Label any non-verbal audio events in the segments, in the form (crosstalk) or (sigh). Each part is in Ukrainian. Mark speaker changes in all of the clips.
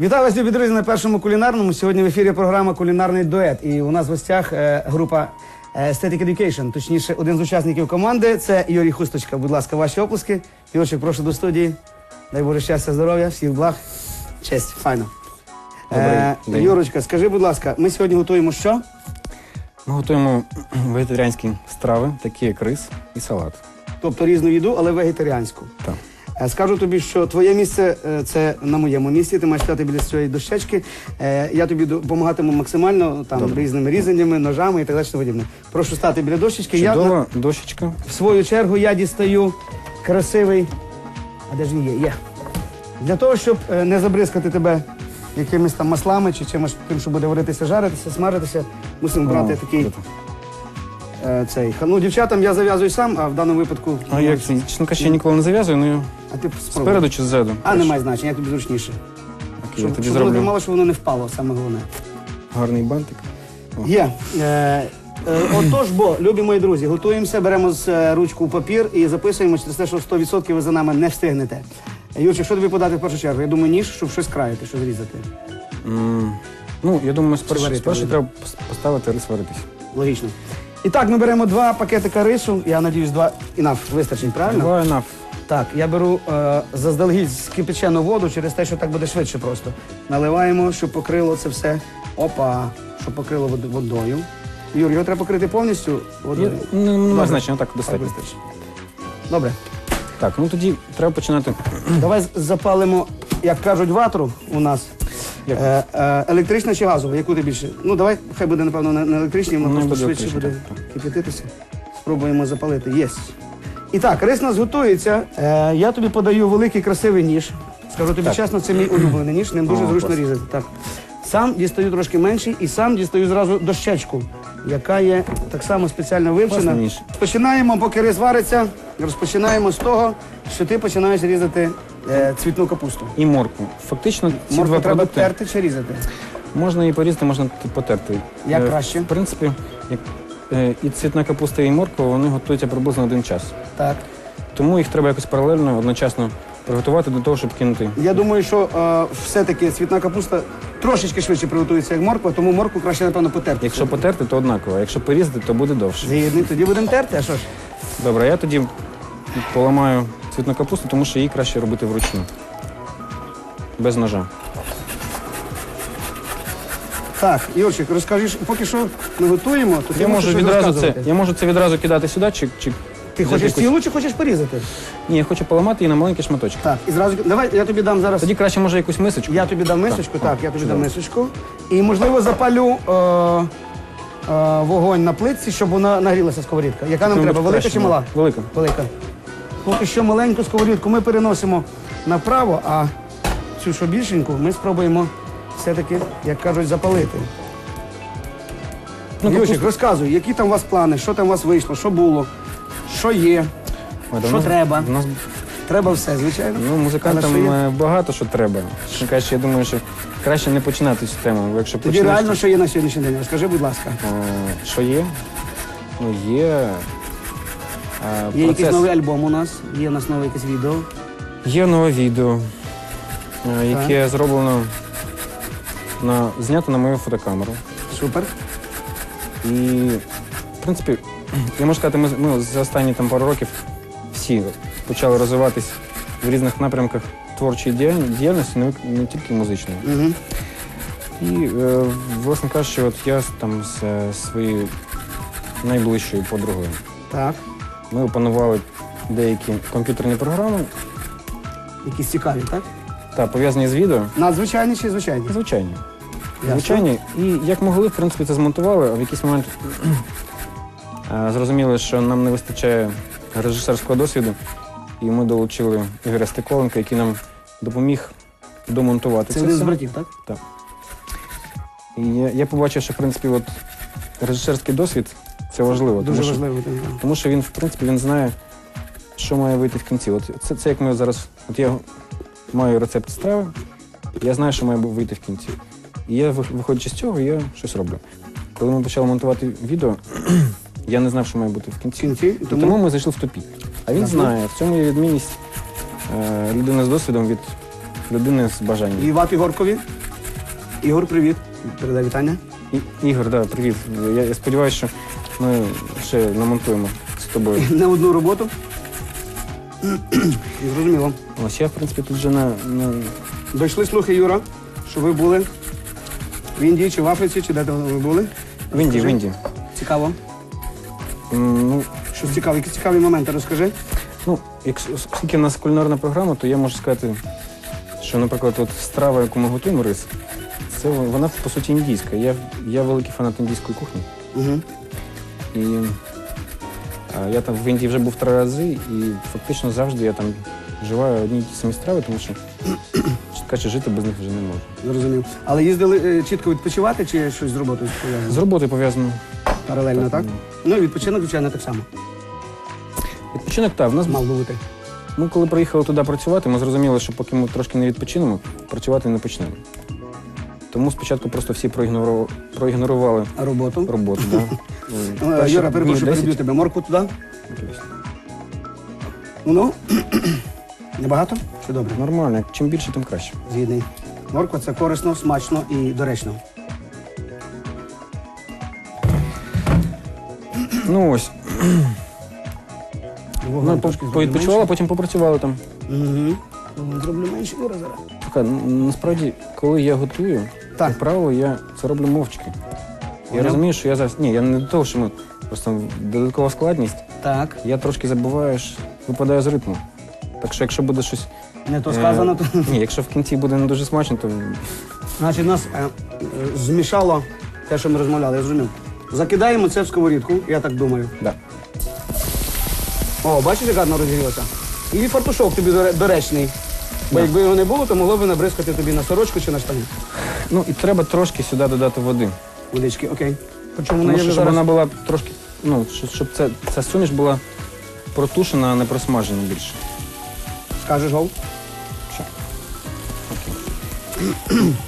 Speaker 1: Вітаю вас, любі друзі, на першому кулінарному. Сьогодні в ефірі програма Кулінарний дует. І у нас в гостях е, група е, Aesthetic Education, точніше, один з учасників команди це Юрій Хусточка. Будь ласка, ваші оплески. Юрчик, прошу до студії. Дай Боже щастя, здоров'я, всіх благ. Честь, файно. Е,
Speaker 2: Добрий день.
Speaker 1: Юрочка, скажи, будь ласка, ми сьогодні готуємо що?
Speaker 2: Ми готуємо (clears throat) вегетаріанські страви, такі як рис і салат.
Speaker 1: Тобто різну їду, але вегетаріанську.
Speaker 2: Так.
Speaker 1: Е, Скажу тобі, що твоє місце е, це на моєму місці. Ти маєш стати біля цієї дощечки. Е, Я тобі допомагатиму максимально там різними різаннями, ножами і так далі. подібне. Прошу стати біля дощечки. Я
Speaker 2: Чудова дощечка.
Speaker 1: в свою чергу я дістаю красивий. А де ж він є? Є. Для того, щоб не забризкати тебе якимись там маслами чи чимось тим, що буде варитися, жаритися, смажитися, мусимо брати
Speaker 2: О,
Speaker 1: такий. Е, цей. Ну, дівчатам я зав'язую сам, а в даному випадку.
Speaker 2: А я, чесно кажучи, ніколи не зав'язую, ну
Speaker 1: А ти спробуй.
Speaker 2: спереду чи ззаду.
Speaker 1: А немає значення, я тобі зручніше.
Speaker 2: Окей, я
Speaker 1: Щоб,
Speaker 2: тобі
Speaker 1: щоб воно
Speaker 2: зроблю
Speaker 1: мало, щоб воно не впало, саме головне.
Speaker 2: гарний бантик.
Speaker 1: Є. Е, е, отож, бо, любі мої друзі, готуємося, беремо з е, ручку папір і записуємо через те, що 100% ви за нами не встигнете. Юрчик, що тобі подати в першу чергу? Я думаю, ніж, щоб щось краяти, що зрізати.
Speaker 2: М, Ну, я думаю, спершу,
Speaker 1: варити
Speaker 2: спершу треба пос- поставити рис варитись.
Speaker 1: Логічно. І так, ми беремо два пакетика рису. Я надіюсь, два інаф вистачить, правильно?
Speaker 2: Два enough.
Speaker 1: Так, я беру е, заздалегідь скипячену воду через те, що так буде швидше просто. Наливаємо, щоб покрило це все. Опа, щоб покрило вод- водою. Юр, його треба покрити повністю
Speaker 2: Є-
Speaker 1: водою.
Speaker 2: ну,
Speaker 1: Добре.
Speaker 2: значення, так
Speaker 1: Так
Speaker 2: достатньо.
Speaker 1: вистачить. Добре.
Speaker 2: Так, ну тоді треба починати.
Speaker 1: Давай з- запалимо, як кажуть, ватру у нас. Е, е, електрична чи газова? Яку ти більше? Ну давай, хай буде, напевно, не, не електрична, воно
Speaker 2: Ну,
Speaker 1: просто
Speaker 2: буде
Speaker 1: швидше буде кипятитися. Спробуємо запалити. Єсть. І так, рис у нас готується. Е, я тобі подаю великий красивий ніж. Скажу тобі чесно, це мій улюблений ніж, ним дуже
Speaker 2: О,
Speaker 1: зручно
Speaker 2: клас.
Speaker 1: різати. Так. Сам дістаю трошки менший і сам дістаю зразу дощечку, яка є так само спеціально вивчена.
Speaker 2: Класний ніж.
Speaker 1: Починаємо, поки рис вариться, розпочинаємо з того, що ти починаєш різати е, цвітну капусту.
Speaker 2: І моркву. Фактично, ці
Speaker 1: Моркву
Speaker 2: два
Speaker 1: треба
Speaker 2: продукти
Speaker 1: терти чи різати?
Speaker 2: можна і порізати, можна т- потерти.
Speaker 1: Як
Speaker 2: Е,
Speaker 1: краще?
Speaker 2: В принципі, як, е, і цвітна капуста, і морква, вони готуються приблизно один час.
Speaker 1: Так.
Speaker 2: Тому їх треба якось паралельно, одночасно приготувати до того, щоб кинути.
Speaker 1: Я думаю, що е, все-таки цвітна капуста трошечки швидше приготується, як морква, тому моркву краще, напевно, потерти.
Speaker 2: Якщо потерти, то однаково, а якщо порізати, то буде довше.
Speaker 1: Згідний, тоді будемо терти, а що ж?
Speaker 2: Добре, я тоді поламаю цвітну капусту, тому що її краще робити вручну. Без ножа.
Speaker 1: Так, Юрчик, розкажеш, поки що ми готуємо, то ти
Speaker 2: Я
Speaker 1: можеш
Speaker 2: можу
Speaker 1: щось
Speaker 2: відразу це,
Speaker 1: розказувати.
Speaker 2: я можу це відразу кидати сюди, чи, чи
Speaker 1: Ти
Speaker 2: взяти
Speaker 1: хочеш
Speaker 2: якусь-
Speaker 1: цілу чи хочеш порізати?
Speaker 2: Ні, я хочу поламати її на маленькі шматочки.
Speaker 1: Так, і зразу давай я тобі дам зараз.
Speaker 2: Тоді краще може якусь мисочку.
Speaker 1: Я тобі дам мисочку, так, я тобі дам мисочку. І можливо запалю е, е, вогонь на плитці, щоб вона нагрілася сковорідка. Яка нам треба? Велика чи мала?
Speaker 2: Велика.
Speaker 1: Велика. Поки що маленьку сковорідку ми переносимо направо, а цю що більшеньку ми спробуємо все-таки, як кажуть, запалити.
Speaker 2: Ну,
Speaker 1: Юрчик, розказуй, які там у вас плани, що там у вас вийшло, що було, що є,
Speaker 2: Ой,
Speaker 1: що
Speaker 2: давно-
Speaker 1: треба.
Speaker 2: У нас
Speaker 1: Треба все, звичайно.
Speaker 2: ну,
Speaker 1: Але
Speaker 2: музикантам
Speaker 1: що є?
Speaker 2: е, багато що треба. Чесно кажучи, я думаю, що краще не починати цю тему. бо Якщо
Speaker 1: Тоді
Speaker 2: почнеш,
Speaker 1: реально, що є на сьогоднішній день? Розкажи, будь ласка.
Speaker 2: Е, Що є? Ну, є. Е,
Speaker 1: Є якийсь новий альбом у нас, є у нас нове якесь відео.
Speaker 2: Є нове відео, е, яке зроблено на знято на мою фотокамеру.
Speaker 1: Супер.
Speaker 2: І, в принципі, я можу сказати, ми, ми за останні там пару років всі почали розвиватись в різних напрямках творчої діяль- діяльності, не, не тільки музичної.
Speaker 1: Угу.
Speaker 2: І, е, власне кажучи, от я там з е, своєю найближчою подругою.
Speaker 1: Так.
Speaker 2: Ми опанували деякі комп'ютерні програми
Speaker 1: Якісь цікаві, так?
Speaker 2: та пов'язані з відео.
Speaker 1: Надзвичайні чи звичайні?
Speaker 2: Звичайні.
Speaker 1: Ясно.
Speaker 2: Звичайні. І як могли, в принципі, це змонтували, а в якийсь момент е, зрозуміли, що нам не вистачає режисерського досвіду, і ми долучили Ігоря Стеколенка, який нам допоміг домонтувати
Speaker 1: Це
Speaker 2: це.
Speaker 1: один з
Speaker 2: все.
Speaker 1: братів, так?
Speaker 2: І я, я побачив, що в принципі от, режисерський досвід це важливо.
Speaker 1: Дуже
Speaker 2: тому, що,
Speaker 1: важливо. так.
Speaker 2: тому що він, в принципі, він знає, що має вийти в кінці. От це, це як ми зараз. От я маю рецепт страви, я знаю, що має вийти в кінці. І я, виходячи з цього, я щось роблю. Коли ми почали монтувати відео, (clears throat) я не знав, що має бути в кінці.
Speaker 1: кінці.
Speaker 2: І Тому ми зайшли в тупік. А він знає, в цьому є відмінність е, людини з досвідом від людини з бажанням.
Speaker 1: І Ват Ігоркові. Ігор, привіт. Передай вітання.
Speaker 2: І, Ігор, да, привіт. Я, я сподіваюся, що ми ще намонтуємо з тобою.
Speaker 1: Не одну роботу. Зрозуміло.
Speaker 2: Ось я, в принципі, тут вже на, на
Speaker 1: Дійшли слухи, Юра, що ви були в Індії чи в Африці, чи де там ви були?
Speaker 2: в Індії, в. Індії.
Speaker 1: Цікаво.
Speaker 2: М, Ну,
Speaker 1: Щось цікаве, які цікаві моменти розкажи.
Speaker 2: Ну, якщо оскільки в нас кулінарна програма, то я можу сказати, що, наприклад, от страва, яку ми готуємо рис, це вона по суті індійська. Я, я великий фанат індійської кухні.
Speaker 1: Угу.
Speaker 2: І я там в Індії вже був три рази, і фактично завжди я там вживаю одні й ті самі страви, тому що кажучи, жити без них вже не можу.
Speaker 1: Зрозумів. Але їздили е, чітко відпочивати чи щось з роботою пов'язано?
Speaker 2: З роботою пов'язано.
Speaker 1: Паралельно, так?
Speaker 2: ну,
Speaker 1: Ну і відпочинок, звичайно, так само.
Speaker 2: Відпочинок так. В нас
Speaker 1: Мав би бути.
Speaker 2: ми коли приїхали туди працювати, ми зрозуміли, що поки ми трошки не відпочинемо, працювати не почнемо. Тому спочатку просто всі проігнорували
Speaker 1: роботу?
Speaker 2: роботу. Да. (laughs)
Speaker 1: Е, Юра, перепрошую,
Speaker 2: 10.
Speaker 1: переб'ю тебе. Морку туди? Ну, (clears throat) небагато? Чи добре?
Speaker 2: Нормально, чим більше, тим краще.
Speaker 1: Згідний. Морква це корисно, смачно і доречно.
Speaker 2: Ну ось,
Speaker 1: Вогонь
Speaker 2: ну,
Speaker 1: трошки зроблю
Speaker 2: повідпочивали, потім попрацювали там.
Speaker 1: менше. Угу. Зроблю менше Юра зараз.
Speaker 2: Ну, насправді, коли я готую,
Speaker 1: Так.
Speaker 2: як правило, я це роблю мовчки. Я розумію, що я зараз. Ні, я не до того, що ми просто додаткова складність,
Speaker 1: Так.
Speaker 2: я трошки забуваєш, випадаю з ритму. Так що, якщо буде щось.
Speaker 1: Не то
Speaker 2: е,
Speaker 1: сказано, то.
Speaker 2: Ні, якщо в кінці буде не дуже смачно, то
Speaker 1: Значить, нас е, змішало те, що ми розмовляли, я зрозумів. Закидаємо це в сковорідку, я так думаю.
Speaker 2: да.
Speaker 1: О, бачиш, як гарно розігрілося? І фартушок тобі доре- доречний. Бо якби його не було, то могло б набризкати тобі на сорочку чи на штані.
Speaker 2: Ну і треба трошки сюди додати води.
Speaker 1: Водички, окей. Причому
Speaker 2: Тому що, щоб
Speaker 1: зараз.
Speaker 2: вона була трошки, ну, щоб, щоб ця, ця суміш була протушена, а не просмажена більше.
Speaker 1: Скажеш гол?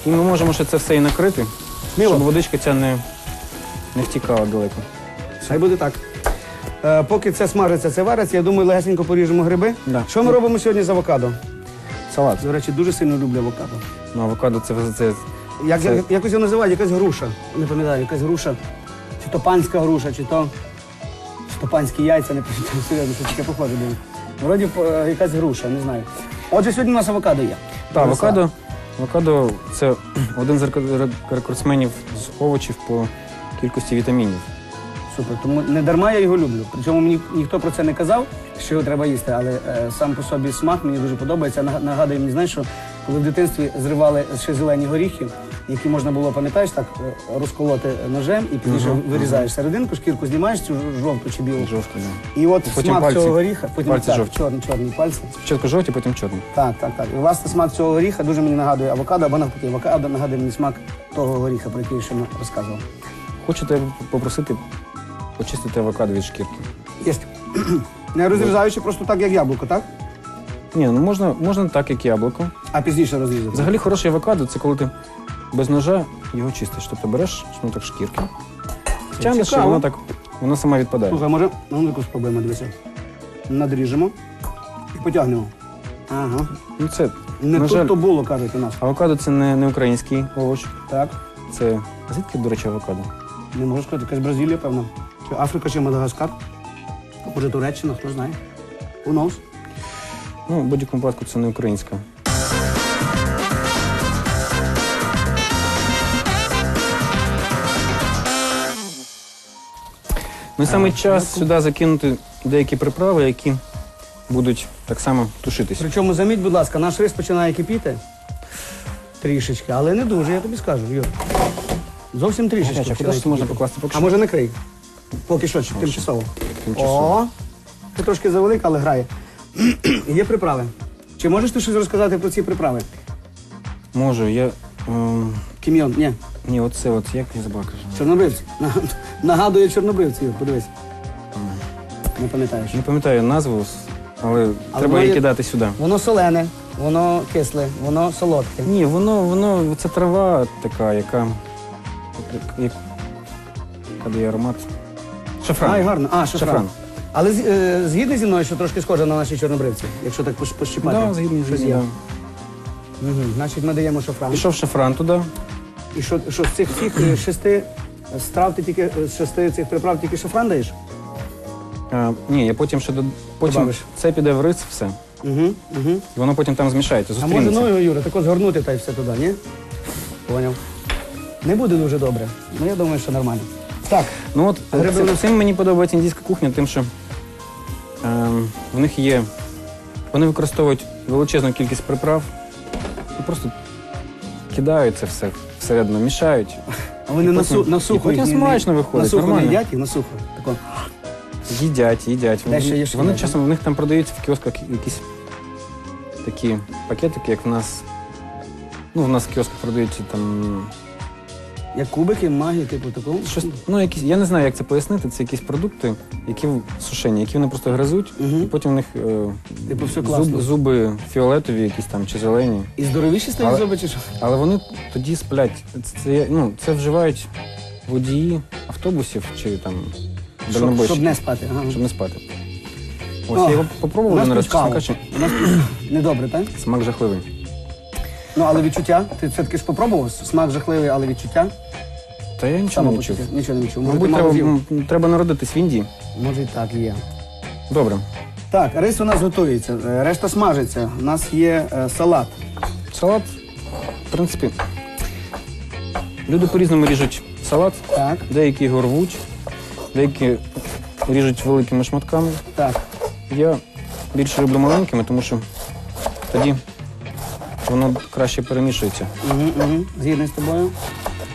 Speaker 2: І ми можемо ще це все і накрити,
Speaker 1: Сміло.
Speaker 2: щоб водичка ця не, не втікала далеко.
Speaker 1: Хай буде так. Е, поки це смажиться, це вариться, я думаю, легесенько поріжемо гриби.
Speaker 2: Да.
Speaker 1: Що ми робимо сьогодні з авокадо?
Speaker 2: Салат.
Speaker 1: До речі, дуже сильно люблю авокадо.
Speaker 2: Ну, авокадо це, це
Speaker 1: Як,
Speaker 2: Це-
Speaker 1: як- якось його називають, якась груша. Не пам'ятаю, якась груша. Чи то панська груша, чи то, чи то панські яйця, не пам'ятаю, (laughs) серйозно, що таке похоже було. Вроді е, якась груша, не знаю. Отже, сьогодні у нас авокадо є.
Speaker 2: та, авокадо, авокадо це один з рекор- рекордсменів з овочів по кількості вітамінів.
Speaker 1: Супер. Тому не дарма я його люблю. Причому мені ніхто про це не казав, що його треба їсти, але е, сам по собі смак мені дуже подобається. Нага- Нагадує мені, знаєш, що коли в дитинстві зривали ще зелені горіхи, які можна було, пам'ятаєш, так е, розколоти ножем і пізніше
Speaker 2: Мгм,
Speaker 1: вирізаєш серединку, шкірку знімаєш цю жовту чи білу.
Speaker 2: Жовто, да.
Speaker 1: І от
Speaker 2: Потім
Speaker 1: смак
Speaker 2: пальці.
Speaker 1: цього горіха, потім
Speaker 2: Пальці
Speaker 1: так,
Speaker 2: жовті.
Speaker 1: чорні, чорні пальці.
Speaker 2: Спочатку жовті, потім чорні.
Speaker 1: Так, так, так. І власне смак цього горіха дуже мені нагадує авокадо, або навпаки, авокадо нагадує мені смак того горіха, про який я ще не розказував.
Speaker 2: Хочу тебе попросити почистити авокадо від шкірки.
Speaker 1: Єсть. (clears throat) Не розрізаючи просто так, як яблуко, так?
Speaker 2: Ні, ну можна, можна так, як яблуко.
Speaker 1: А пізніше розрізати.
Speaker 2: Взагалі хороший авокадо це коли ти без ножа його чистиш. Тобто береш шматок шкірки, тягнеш, і
Speaker 1: цікаво.
Speaker 2: воно так воно сама відпадає.
Speaker 1: Слухай, може, ну яку спробуємо, дивися. Надріжемо і потягнемо. Ага.
Speaker 2: Ну це
Speaker 1: Не
Speaker 2: на
Speaker 1: тут
Speaker 2: жаль,
Speaker 1: то було, кажуть у нас.
Speaker 2: авокадо це не, не український овоч.
Speaker 1: Так.
Speaker 2: Це звідки, до речі, авокадо?
Speaker 1: Не можу сказати, якась Бразилія, певно. Чи Африка, чи Мадагаскар. Може, Туреччина, хто знає. Who knows?
Speaker 2: Ну, в будь-якому випадку це не українська. Ну і саме час сюди закинути деякі приправи, які будуть так само тушитись.
Speaker 1: Причому, заміть, будь ласка, наш рис починає кипіти. Трішечки, але не дуже, я тобі скажу, Юр. Зовсім трішечки.
Speaker 2: Гаряче,
Speaker 1: починає
Speaker 2: куди ж можна
Speaker 1: кипіти.
Speaker 2: покласти поки
Speaker 1: А
Speaker 2: що?
Speaker 1: може накрий? Поки що, тимчасово.
Speaker 2: Тимчасово.
Speaker 1: О, це трошки завелика, але грає. Є приправи. Чи можеш ти щось розказати про ці приправи?
Speaker 2: Можу, я. ем,
Speaker 1: Кім'йон, ні,
Speaker 2: ні, оце от як я забув кажу.
Speaker 1: чорнобривці. На- Нагадує чорнобривці, Юр, подивись. Не пам'ятаєш.
Speaker 2: Не пам'ятаю назву, але, треба
Speaker 1: воно
Speaker 2: її
Speaker 1: є-
Speaker 2: кидати сюди.
Speaker 1: Воно солене, воно кисле, воно солодке.
Speaker 2: Ні, воно, воно, це трава така, яка. Як, яка дає аромат. Шафран.
Speaker 1: Ай, гарно. А, шафран. Але з- е, згідний зі мною, що трошки схоже на наші чорнобривці, якщо так пощ- пощипати.
Speaker 2: Да, згідний,
Speaker 1: Щось
Speaker 2: згідний,
Speaker 1: є. Значить, ми даємо шафран.
Speaker 2: Пішов шафран туди.
Speaker 1: І що, що з цих всіх е, шести страв ти тільки з шести цих приправ тільки шафран даєш?
Speaker 2: А, ні, я потім ще до... потім
Speaker 1: Добавиш.
Speaker 2: це піде в рис, все.
Speaker 1: Угу, угу.
Speaker 2: І воно потім там змішається,
Speaker 1: А може,
Speaker 2: зустрінеться.
Speaker 1: ну, Юра, тако згорнути та й все туди, ні? Поняв. Не буде дуже добре. Ну, я думаю, що нормально. Так,
Speaker 2: Ну от
Speaker 1: Гриби
Speaker 2: цим,
Speaker 1: у нас-
Speaker 2: цим мені подобається індійська кухня, тим, що в них є. Вони використовують величезну кількість приправ і просто кидають це все всередину, мішають.
Speaker 1: а вони на,
Speaker 2: потім-
Speaker 1: су, на сухо
Speaker 2: потім
Speaker 1: їх не-
Speaker 2: смачно
Speaker 1: На
Speaker 2: виходить,
Speaker 1: сухо не
Speaker 2: нормально.
Speaker 1: їдять їх, на сухо. Тако.
Speaker 2: Їдять, їдять.
Speaker 1: Ще є що
Speaker 2: Вони
Speaker 1: їдять?
Speaker 2: часом в них там продаються в кіосках якісь такі пакетики, як в нас. Ну, в нас в кіосках продають там
Speaker 1: Як кубики, магії, типу такого.
Speaker 2: щось. Ну, якісь, я не знаю, як це пояснити. Це якісь продукти, які в- сушені, які вони просто гризуть, і
Speaker 1: Угу.
Speaker 2: потім в них е,
Speaker 1: Типу, все класно.
Speaker 2: зуб, зуби фіолетові, якісь там чи зелені.
Speaker 1: І здоровіші стають
Speaker 2: Але-
Speaker 1: зуби чи що?
Speaker 2: Але вони тоді сплять. Це, це, ну, це вживають водії автобусів чи там
Speaker 1: Щоб,
Speaker 2: дальнобойщики,
Speaker 1: щоб не спати. Ага.
Speaker 2: щоб не спати. Ось
Speaker 1: О,
Speaker 2: я його
Speaker 1: У нас
Speaker 2: один раз, чесно
Speaker 1: кава.
Speaker 2: кажучи,
Speaker 1: У нас тут (clears throat) недобре, так?
Speaker 2: смак жахливий.
Speaker 1: Ну, але відчуття. Ти все-таки ж попробував? Смак жахливий, але відчуття.
Speaker 2: Та я нічого не.
Speaker 1: Самопочуття. Нічого не відчув. Може, ти
Speaker 2: Мабуть,
Speaker 1: мало
Speaker 2: треба,
Speaker 1: з'їв?
Speaker 2: м, треба народитись в Індії.
Speaker 1: Може і так є.
Speaker 2: Добре.
Speaker 1: Так, рис у нас готується, е, решта смажиться. У нас є е, салат.
Speaker 2: Салат, в принципі, люди по-різному ріжуть салат,
Speaker 1: Так,
Speaker 2: деякі його рвуть, деякі ріжуть великими шматками.
Speaker 1: так.
Speaker 2: Я більше люблю маленькими, тому що тоді воно краще перемішується.
Speaker 1: Угу, угу. Згідний з тобою.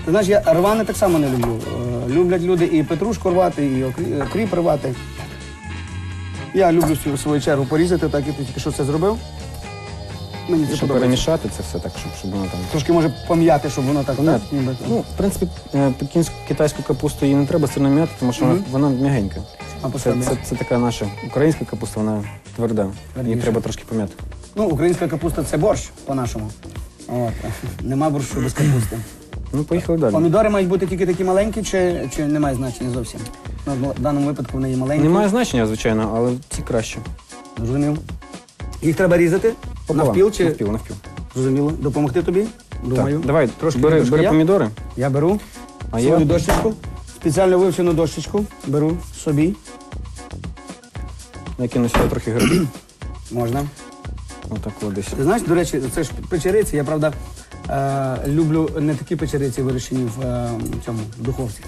Speaker 1: Ти знаєш, я рване так само не люблю. Е, Люблять люди і петрушку рвати, і окрі- е, кріп рвати. Я люблю в свою чергу порізати, так як ти тільки що це зробив. Мені це
Speaker 2: Щоб
Speaker 1: подобається.
Speaker 2: перемішати це все так, щоб, щоб воно там.
Speaker 1: Трошки може пом'яти, щоб воно так. Так, ніби.
Speaker 2: Ну, в принципі, е, пекінську китайську капусту її не треба сильно м'яти, тому що вона, вона м'ягенька.
Speaker 1: А по
Speaker 2: Це,
Speaker 1: собі.
Speaker 2: це, це така наша українська капуста, вона тверда. Її
Speaker 1: Твердіша.
Speaker 2: треба трошки пом'яти.
Speaker 1: Ну, українська капуста це борщ по-нашому. От. (laughs) Нема борщу без капусти.
Speaker 2: Ну, поїхали далі.
Speaker 1: Помідори мають бути тільки такі маленькі, чи, чи немає значення зовсім? Ну, в даному випадку вони є маленькі.
Speaker 2: Немає значення, звичайно, але ці краще.
Speaker 1: Зрозумів. Їх треба різати?
Speaker 2: Пополам.
Speaker 1: Навпіл чи
Speaker 2: Навпіл, навпіл.
Speaker 1: зрозуміло? Допомогти тобі? Думаю.
Speaker 2: Так, давай,
Speaker 1: Трошки
Speaker 2: бери, бери
Speaker 1: я?
Speaker 2: помідори,
Speaker 1: Я беру
Speaker 2: а
Speaker 1: свою
Speaker 2: я
Speaker 1: дощечку, спеціально вивчену дощечку, беру собі.
Speaker 2: накину сюди трохи грибів. (clears throat)
Speaker 1: Можна.
Speaker 2: Отак от десь.
Speaker 1: Знаєш, до речі, це ж печериці. Я правда е, люблю не такі печериці вирощені в е, цьому в духовці,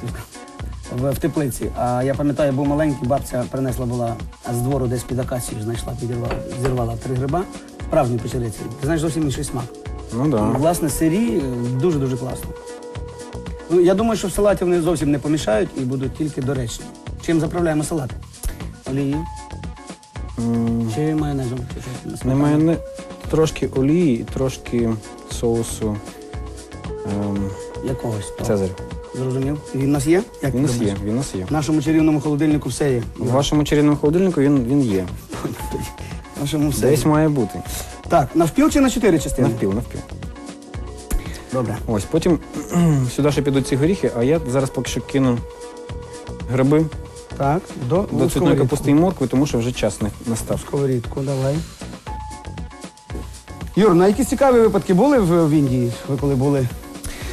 Speaker 1: в, в теплиці. А я пам'ятаю, був маленький, бабця принесла була з двору десь під акацією, знайшла, підірвала, зірвала три гриба. Справжні печериці. Ти знаєш зовсім інший смак.
Speaker 2: Ну так. Да.
Speaker 1: Власне, сирі дуже дуже класно. Ну, я думаю, що в салаті вони зовсім не помішають і будуть тільки доречні. Чим заправляємо салати? Олією
Speaker 2: М,
Speaker 1: чи майонезом? Щось на сметану?
Speaker 2: Не трошки олії і трошки соусу ем,
Speaker 1: Якогось. того.
Speaker 2: Цезарь.
Speaker 1: Зрозумів. Він у нас є? Як
Speaker 2: Він у
Speaker 1: ти
Speaker 2: нас є, він у нас є.
Speaker 1: В нашому чарівному холодильнику все є.
Speaker 2: В вашому чарівному холодильнику він, він є.
Speaker 1: В нашому все.
Speaker 2: Десь
Speaker 1: є.
Speaker 2: має бути.
Speaker 1: Так, навпіл чи на чотири частини?
Speaker 2: Навпіл, навпіл.
Speaker 1: Добре.
Speaker 2: Ось потім (clears throat) сюди ще підуть ці горіхи, а я зараз поки що кину гриби
Speaker 1: Так, до,
Speaker 2: до
Speaker 1: в
Speaker 2: цвітної капусти і моркви, тому що вже час не настав.
Speaker 1: Сковорідку, давай. Юр, на якісь цікаві випадки були в, в Індії? Ви коли були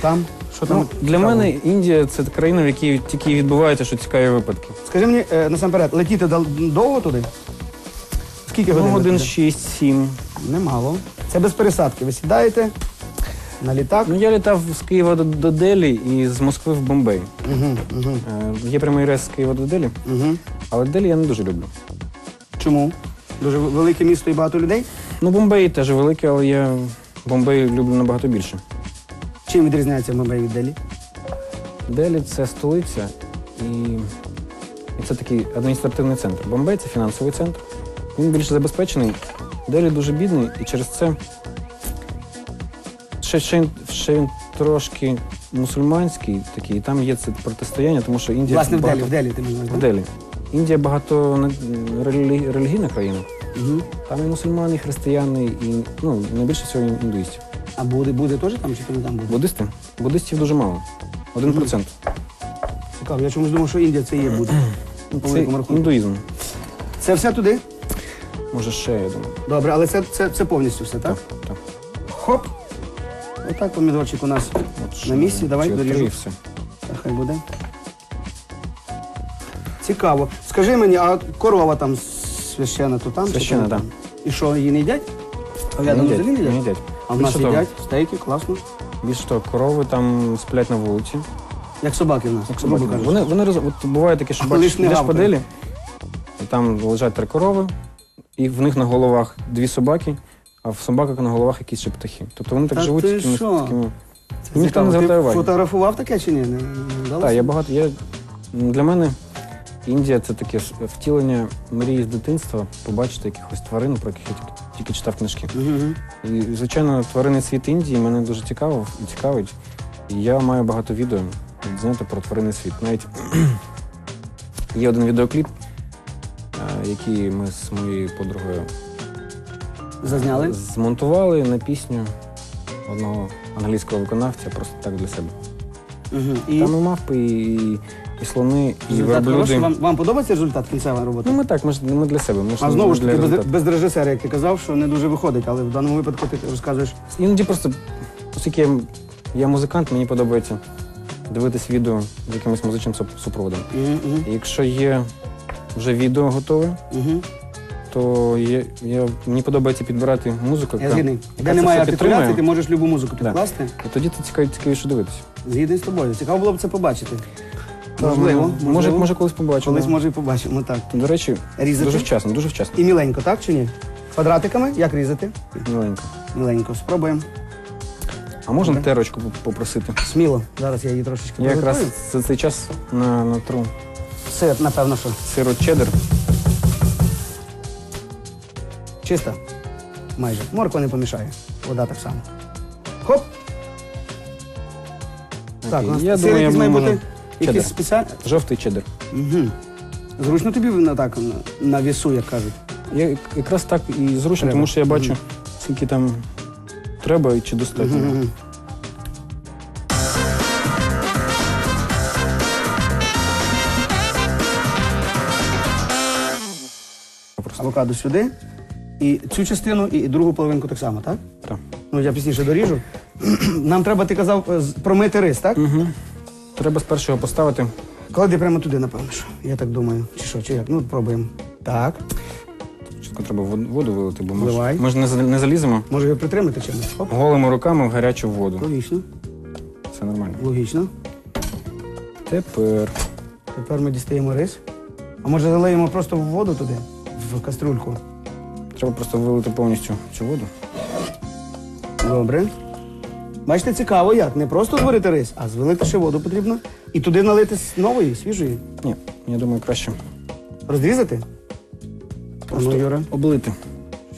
Speaker 1: там? Що там?
Speaker 2: Ну, для мене Індія це країна, в якій тільки відбуваються що цікаві випадки.
Speaker 1: Скажи мені е, насамперед, летіти дал- довго туди? Скільки годин?
Speaker 2: Ну, годин
Speaker 1: летите?
Speaker 2: 6-7.
Speaker 1: Немало. Це без пересадки. Ви сідаєте на літак.
Speaker 2: Ну, я літав з Києва до, до Делі і з Москви в Бомбей.
Speaker 1: Угу, угу,
Speaker 2: Е, є прямий рейс з Києва до Делі,
Speaker 1: угу.
Speaker 2: але Делі я не дуже люблю.
Speaker 1: Чому? Дуже велике місто і багато людей.
Speaker 2: Ну, Бомбей теж великий, але я Бомбей люблю набагато більше.
Speaker 1: Чим відрізняється Бомбей від Делі?
Speaker 2: Делі це столиця і, і це такий адміністративний центр. Бомбей це фінансовий центр. Він більш забезпечений. Делі дуже бідний, і через це ще, ще, він- ще він трошки мусульманський такий, і там є це протистояння, тому що Індія
Speaker 1: Власне, в Делі,
Speaker 2: багато-
Speaker 1: в Делі ти можеш
Speaker 2: в Делі. Індія багато релігійна країна.
Speaker 1: Угу.
Speaker 2: Там і мусульмани, і християни, і ну, найбільше всього індуїстів.
Speaker 1: А буде, буде теж там чи то не там буде?
Speaker 2: Буддисти? Буддистів дуже мало. Один процент.
Speaker 1: Цікаво, я чомусь думав, що Індія це є буде. По
Speaker 2: Це
Speaker 1: великому рахунку.
Speaker 2: індуїзм.
Speaker 1: Це все туди?
Speaker 2: Може, ще, я думаю.
Speaker 1: Добре, але це, це, це повністю все, так?
Speaker 2: Так, так.
Speaker 1: Хоп. Отак помідорчик у нас на місці. Давай доріжу.
Speaker 2: все.
Speaker 1: Так, хай буде. Цікаво. Скажи мені, а корова там священа, то там? чи
Speaker 2: Священа,
Speaker 1: там?
Speaker 2: так.
Speaker 1: І що, її не їдять? А
Speaker 2: Не їдять,
Speaker 1: взагалі не їдять?
Speaker 2: їдять.
Speaker 1: А в нас
Speaker 2: Більше того-
Speaker 1: їдять стейки, класно.
Speaker 2: Більше того, корови там сплять на вулиці.
Speaker 1: Як собаки в нас.
Speaker 2: Як
Speaker 1: грубо
Speaker 2: собаки.
Speaker 1: кажучи.
Speaker 2: Вони, вони роз... От буває таке, що
Speaker 1: Але
Speaker 2: бачиш,
Speaker 1: ж не
Speaker 2: йдеш по
Speaker 1: гавкають.
Speaker 2: делі, і там лежать три корови, і в них на головах дві собаки, а в собаках на головах якісь ще птахи. Тобто вони так
Speaker 1: Та
Speaker 2: живуть
Speaker 1: ти
Speaker 2: такими,
Speaker 1: що?
Speaker 2: такими.
Speaker 1: Це
Speaker 2: ніхто
Speaker 1: цікаво.
Speaker 2: не звертає
Speaker 1: Ти
Speaker 2: уваги.
Speaker 1: фотографував таке чи ні? Не, не вдалося?
Speaker 2: Так, я багато. Я... Для мене Індія це таке с- втілення мрії з дитинства, побачити якихось тварин, про яких я тільки- тільки читав книжки.
Speaker 1: Мгм.
Speaker 2: І, звичайно, тваринний світ Індії мене дуже цікавив і цікавить. І я маю багато відео зняти про тваринний світ. Навіть (clears throat) є один відеокліп, е, який ми з моєю подругою
Speaker 1: Зазняли?
Speaker 2: змонтували на пісню одного англійського виконавця, просто так для себе.
Speaker 1: І
Speaker 2: Там і мавпи, і, і слони, і
Speaker 1: результат хороший?
Speaker 2: верблюди.
Speaker 1: Вам, вам подобається результат кінцевої роботи?
Speaker 2: Ну ми так, ми ж ми для себе. Ми ж
Speaker 1: а
Speaker 2: не
Speaker 1: знову ж
Speaker 2: для
Speaker 1: таки, без,
Speaker 2: результату.
Speaker 1: без режисера, як ти казав, що не дуже виходить, але в даному випадку ти розказуєш.
Speaker 2: Іноді просто, оскільки я, я музикант, мені подобається дивитись відео з якимось музичним суп- супроводом.
Speaker 1: Мгм,
Speaker 2: І якщо є вже відео готове,
Speaker 1: мгм.
Speaker 2: То є, я, мені подобається підбирати музику.
Speaker 1: Я
Speaker 2: яка-
Speaker 1: згідний.
Speaker 2: яка
Speaker 1: Де
Speaker 2: це
Speaker 1: немає
Speaker 2: все підтримує.
Speaker 1: артикуляції, ти можеш любу музику
Speaker 2: Да.
Speaker 1: підкласти.
Speaker 2: І тоді це цікаво, цікавіше дивитися.
Speaker 1: Згідний з тобою. Цікаво було б це побачити.
Speaker 2: Та,
Speaker 1: Можливо,
Speaker 2: може,
Speaker 1: можливо.
Speaker 2: може колись побачимо.
Speaker 1: Колись може і побачимо. Так.
Speaker 2: До речі,
Speaker 1: Різати?
Speaker 2: дуже вчасно, дуже вчасно.
Speaker 1: І міленько, так чи ні? Квадратиками? Як різати?
Speaker 2: Миленько.
Speaker 1: Міленько. Спробуємо.
Speaker 2: А можна терочку поп- попросити?
Speaker 1: Сміло. Зараз я її трошечки
Speaker 2: Я якраз за цей час на, натру
Speaker 1: Сир, напевно, що.
Speaker 2: сиру чеддер.
Speaker 1: Чиста. Майже. Морква не помішає. Вода так само. Хоп! Так, у нас
Speaker 2: я
Speaker 1: сир
Speaker 2: думаю,
Speaker 1: якийсь має бути якийсь
Speaker 2: чеддер.
Speaker 1: спеціальний.
Speaker 2: Жовтий чеддер.
Speaker 1: Угу. Зручно тобі на так на, на вісу, як кажуть.
Speaker 2: Я як- якраз так і зручно,
Speaker 1: Треба.
Speaker 2: тому що я бачу, скільки там треба і чи достатньо.
Speaker 1: Мгм, мгм.
Speaker 2: Просто.
Speaker 1: Авокадо сюди. І цю частину, і другу половинку так само, так?
Speaker 2: Так.
Speaker 1: Ну, я пізніше доріжу. (clears throat) Нам треба, ти казав, е, з- промити рис, так?
Speaker 2: Угу. Треба спершу його поставити.
Speaker 1: Клади прямо туди, напевно. що. Я так думаю. Чи що, чи як? Ну, пробуємо. Так.
Speaker 2: Спочатку треба вод- воду вилити, бо ми ж,
Speaker 1: Вливай.
Speaker 2: ми ж не, за- не заліземо
Speaker 1: Може його притримати чимось? Хоп.
Speaker 2: голими руками в гарячу воду.
Speaker 1: Логічно.
Speaker 2: Це нормально.
Speaker 1: Логічно.
Speaker 2: Тепер
Speaker 1: Тепер ми дістаємо рис. А може залиємо просто в воду туди, в кастрюльку.
Speaker 2: Треба просто вилити повністю цю воду.
Speaker 1: Добре. Бачите, цікаво як. Не просто зварити рис, а звалити ще воду потрібно. І туди налити нової, свіжої.
Speaker 2: Ні, я думаю, краще
Speaker 1: Розрізати?
Speaker 2: просто
Speaker 1: Ну, Юра.
Speaker 2: облити.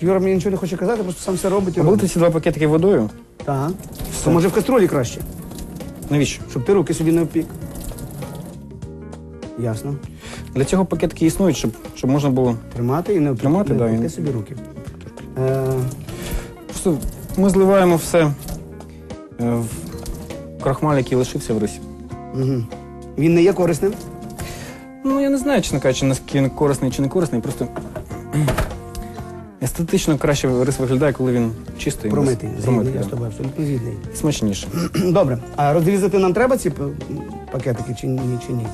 Speaker 1: Юра мені нічого не хоче казати, просто сам все робить і
Speaker 2: Облити
Speaker 1: робить.
Speaker 2: ці два пакетики водою.
Speaker 1: Так.
Speaker 2: Все.
Speaker 1: То може в каструлі краще,
Speaker 2: Навіщо?
Speaker 1: щоб ти руки собі не опік. Ясно.
Speaker 2: Для цього пакетики існують, щоб, щоб можна було.
Speaker 1: Тримати і не.
Speaker 2: Тримати, да, і-
Speaker 1: собі руки. Е,
Speaker 2: Просто ми зливаємо все е, в крахмаль, який лишився в рисі.
Speaker 1: угу. Він не є корисним.
Speaker 2: Ну, я не знаю, чесно кажучи, наскільки він корисний чи не корисний. Просто естетично краще рис виглядає, коли він чистий.
Speaker 1: Промитий.
Speaker 2: без-
Speaker 1: Згідний,
Speaker 2: промитий,
Speaker 1: я з
Speaker 2: да.
Speaker 1: тобою абсолютно згідний.
Speaker 2: І смачніше.
Speaker 1: Добре. А розрізати нам треба ці п- пакетики чи ні? Чи ні?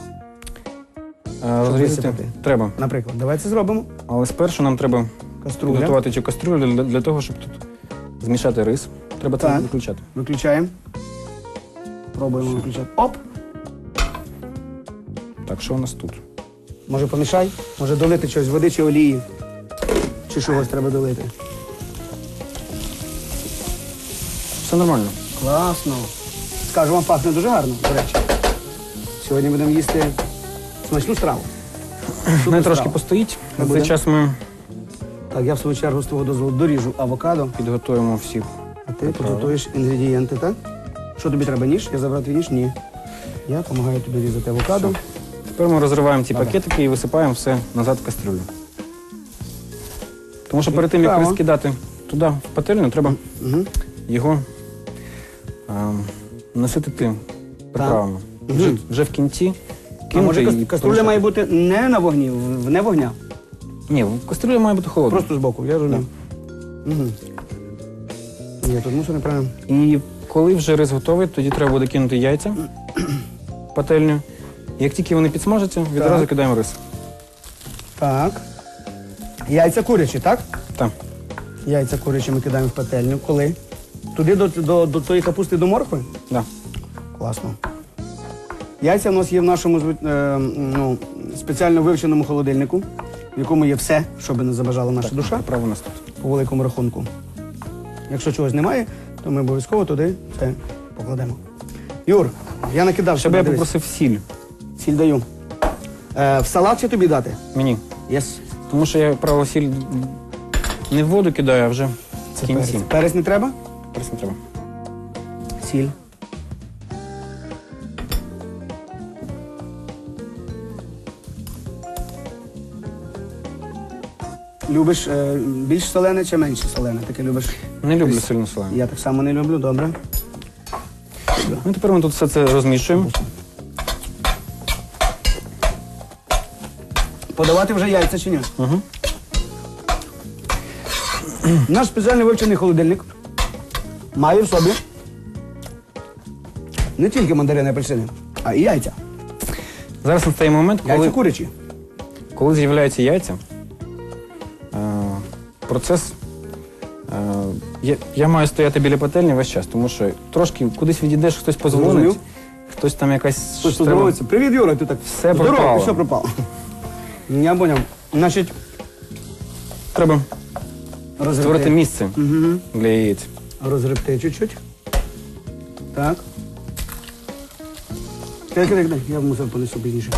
Speaker 2: А, Розрізати треба.
Speaker 1: Наприклад, давай це зробимо.
Speaker 2: Але спершу нам треба
Speaker 1: Каструля.
Speaker 2: підготувати цю кастрюлю для, для того, щоб тут змішати рис. Треба це
Speaker 1: Так.
Speaker 2: виключати.
Speaker 1: Виключаємо. Пробуємо виключати. Оп!
Speaker 2: Так, що у нас тут?
Speaker 1: Може помішай? Може долити щось, води чи олії. Чи чогось треба долити.
Speaker 2: Все нормально.
Speaker 1: Класно. Скажу вам, пахне дуже гарно, до речі. Сьогодні будемо їсти смачну страву. Супер
Speaker 2: трошки постоїть. Цей
Speaker 1: буде.
Speaker 2: час ми
Speaker 1: Так, я в свою чергу з твого дозволу доріжу авокадо,
Speaker 2: підготуємо всі.
Speaker 1: а ти підготуєш інгредієнти, так? Що тобі треба ніж? Я забрав твій ніж? Ні. Я допомагаю тобі різати авокадо.
Speaker 2: Тепер ми розриваємо ці пакетики і висипаємо все назад в кастрюлю. Тому що перед тим, як
Speaker 1: Цікаво.
Speaker 2: рис туди, в пательню, треба
Speaker 1: Угу.
Speaker 2: його а, наситити приправами.
Speaker 1: Мгм.
Speaker 2: Вже, вже в кінці
Speaker 1: А може кас- каструля має бути не на вогні, в- вне вогня.
Speaker 2: Ні, кастрюля має бути холодна.
Speaker 1: Просто збоку, я розумію. Угу. Є тут мусор, неправильно.
Speaker 2: І коли вже рис готовий, тоді треба буде кинути яйця в (clears throat) пательню. Як тільки вони підсмажаться, відразу
Speaker 1: Так.
Speaker 2: кидаємо рис.
Speaker 1: Так. Яйця курячі, так?
Speaker 2: Так.
Speaker 1: Яйця курячі ми кидаємо в пательню. Коли? Туди до, до, до тої капусти до моркви?
Speaker 2: Да.
Speaker 1: Класно. Яйця в нас є в нашому е, ну, спеціально вивченому холодильнику, в якому є все, що би не забажала наша душа,
Speaker 2: Право нас тут.
Speaker 1: по великому рахунку. Якщо чогось немає, то ми обов'язково туди це покладемо. Юр, я накидав
Speaker 2: Щоб я попросив сіль
Speaker 1: Сіль даю. Е, в салат чи тобі дати?
Speaker 2: мені.
Speaker 1: Єс.
Speaker 2: Тому що я право сіль не в воду кидаю, а вже в кінці.
Speaker 1: Перець. Перець не треба?
Speaker 2: Перець не треба.
Speaker 1: Сіль. Любиш е, більш солене чи менше солене? Таке любиш?
Speaker 2: Не люблю сильно солене.
Speaker 1: Я так само не люблю, добре.
Speaker 2: Ну, тепер ми тут все це розмішуємо.
Speaker 1: Подавати вже яйця чи ні?
Speaker 2: Угу.
Speaker 1: Наш спеціально вивчений холодильник має в собі не тільки мандарини апельсини, а і яйця.
Speaker 2: Зараз настає момент,
Speaker 1: Яйця
Speaker 2: коли,
Speaker 1: курячі.
Speaker 2: коли з'являються яйця. Процес. Е, я, я маю стояти біля пательні весь час, тому що трошки кудись відійдеш, хтось позвонить, хтось там якась.
Speaker 1: Хтось
Speaker 2: треба-
Speaker 1: поздоровиться. Привіт, Юра, ти так.
Speaker 2: Все
Speaker 1: Здорово,
Speaker 2: пропало.
Speaker 1: все пропало. Я поняв. Значить,
Speaker 2: Треба
Speaker 1: розгребти.
Speaker 2: створити місце
Speaker 1: Угу.
Speaker 2: для яєць.
Speaker 1: Розгребти чуть-чуть. Так. Так, так, так. Я в мусор понесу пізніше.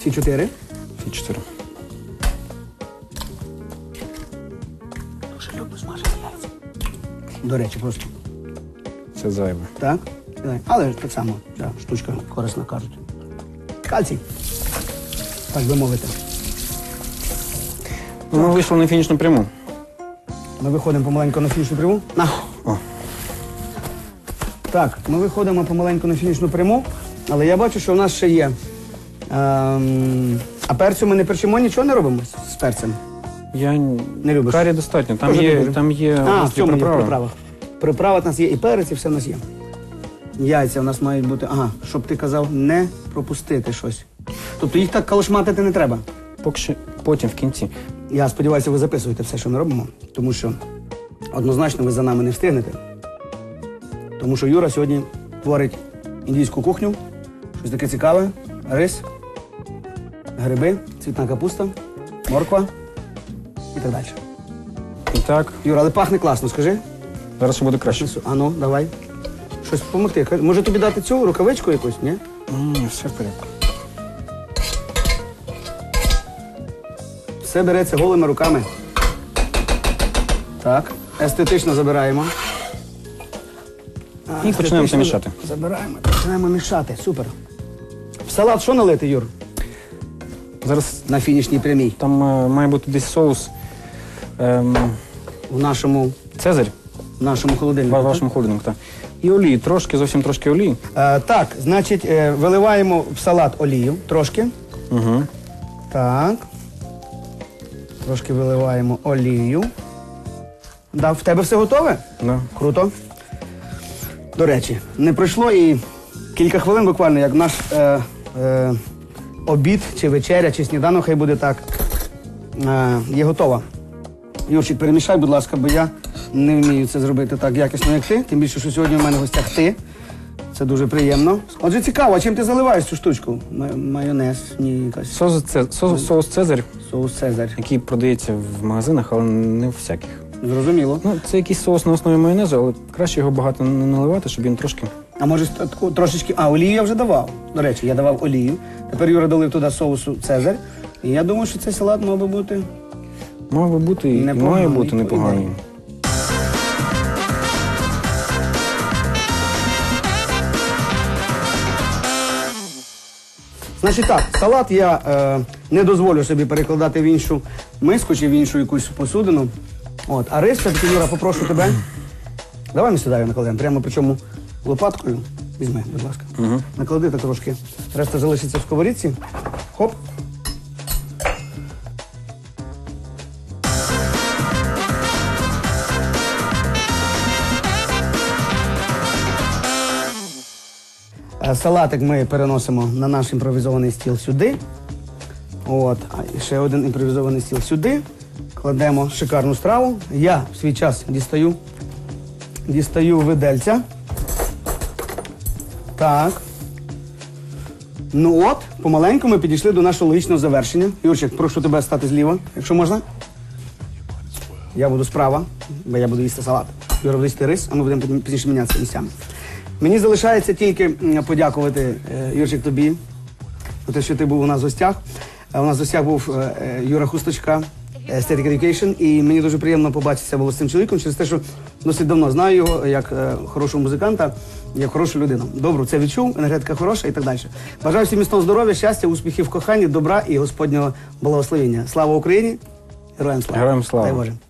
Speaker 1: Всі чотири.
Speaker 2: Всі чотири.
Speaker 1: До речі, просто.
Speaker 2: Це зайве.
Speaker 1: Так. Але так само, ця штучка корисна кажуть. Кальцій. Так би мовити.
Speaker 2: Ну, Ми вийшли на фінішну пряму.
Speaker 1: Ми виходимо помаленьку на фінішну пряму. На.
Speaker 2: О.
Speaker 1: Так, ми виходимо помаленьку на фінішну пряму, але я бачу, що у нас ще є. Ем, а перцю ми не перчимо, нічого не робимо з- з перцем.
Speaker 2: Я
Speaker 1: Не любиш?
Speaker 2: Карі достатньо. Там
Speaker 1: не
Speaker 2: є,
Speaker 1: дуже.
Speaker 2: там є
Speaker 1: А, в цьому є приправах. Приправа в нас є і перець, і все в нас є. Яйця в нас мають бути. Ага, щоб ти казав, не пропустити щось. Тобто їх так калашматити не треба.
Speaker 2: Поки що потім в кінці.
Speaker 1: Я сподіваюся, ви записуєте все, що ми робимо, тому що однозначно ви за нами не встигнете. Тому що Юра сьогодні творить індійську кухню, щось таке цікаве, рис, гриби, цвітна капуста, морква і так далі.
Speaker 2: Так,
Speaker 1: Юра, але пахне класно, скажи.
Speaker 2: зараз ще буде краще.
Speaker 1: А ну, давай. Щось допомогти. Може тобі дати цю рукавичку якусь, ні?
Speaker 2: Ні, все в порядку.
Speaker 1: Все береться голими руками. Так, естетично забираємо. А,
Speaker 2: І починаємо
Speaker 1: естетично
Speaker 2: мішати.
Speaker 1: Забираємо, починаємо мішати. Супер. В салат що налити, Юр?
Speaker 2: Зараз
Speaker 1: На фінішній прямій.
Speaker 2: там е, має бути десь соус ем,
Speaker 1: В нашому,
Speaker 2: Цезарь
Speaker 1: в нашому
Speaker 2: в
Speaker 1: холодильнику.
Speaker 2: вашому холодильнику. Так. І олії, трошки, зовсім трошки олії.
Speaker 1: Е, так, значить, е, виливаємо в салат олію трошки.
Speaker 2: Угу.
Speaker 1: Так. Трошки виливаємо олію. Да, в тебе все готове?
Speaker 2: Да.
Speaker 1: Круто. До речі, не пройшло і кілька хвилин буквально, як наш е, е, обід, чи вечеря, чи сніданок, хай буде так, е, є готова. Юрчик, перемішай, будь ласка, бо я не вмію це зробити так якісно, як ти. Тим більше, що сьогодні в мене в гостях ти. Це дуже приємно. Отже, цікаво, а чим ти заливаєш цю штучку? Ма- Майонез, ні, якась
Speaker 2: Соус, це, соус, соус Цезарь,
Speaker 1: соус Цезарь.
Speaker 2: який продається в магазинах, але не в всяких.
Speaker 1: Зрозуміло.
Speaker 2: Ну, це якийсь соус на основі майонезу, але краще його багато не наливати, щоб він трошки.
Speaker 1: А може ст- таку трошечки. А, олію я вже давав. До речі, я давав олію. Тепер Юра долив туди соусу Цезарь. І я думаю, що цей салат мав би бути.
Speaker 2: Мав би бути і
Speaker 1: Непоганий,
Speaker 2: має бути
Speaker 1: по
Speaker 2: непоганий.
Speaker 1: Значить так, салат я е, не дозволю собі перекладати в іншу миску чи в іншу якусь посудину. От, а рис, все-таки, Юра, попрошу тебе. Давай ми сюди його накладемо, прямо причому лопаткою. Візьми, будь ласка. Наклади так трошки. Решта залишиться в сковорідці. Хоп. Салатик ми переносимо на наш імпровізований стіл сюди. От, а ще один імпровізований стіл сюди. Кладемо шикарну страву. Я в свій час дістаю, дістаю видельця. Так. Ну от, помаленьку ми підійшли до нашого логічного завершення. Юрчик, прошу тебе стати зліва, якщо можна. Я буду справа, бо я буду їсти салат. Юра буде рис, а ми будемо пізніше мінятися місцями. Мені залишається тільки подякувати, е, Юрчик, тобі за те, що ти був у нас в гостях. Е, У нас в гостях був е, Юра Хусточка, Aesthetic Education, і мені дуже приємно побачитися було з цим чоловіком через те, що досить давно знаю його як хорошого музиканта, як хорошу людину. Добру, це відчув, енергетика хороша і так далі. Бажаю всім міцного здоров'я, щастя, успіхів в коханні, добра і Господнього благословення. Слава Україні! Героям слава!
Speaker 2: Героям слава.
Speaker 1: Дай Боже!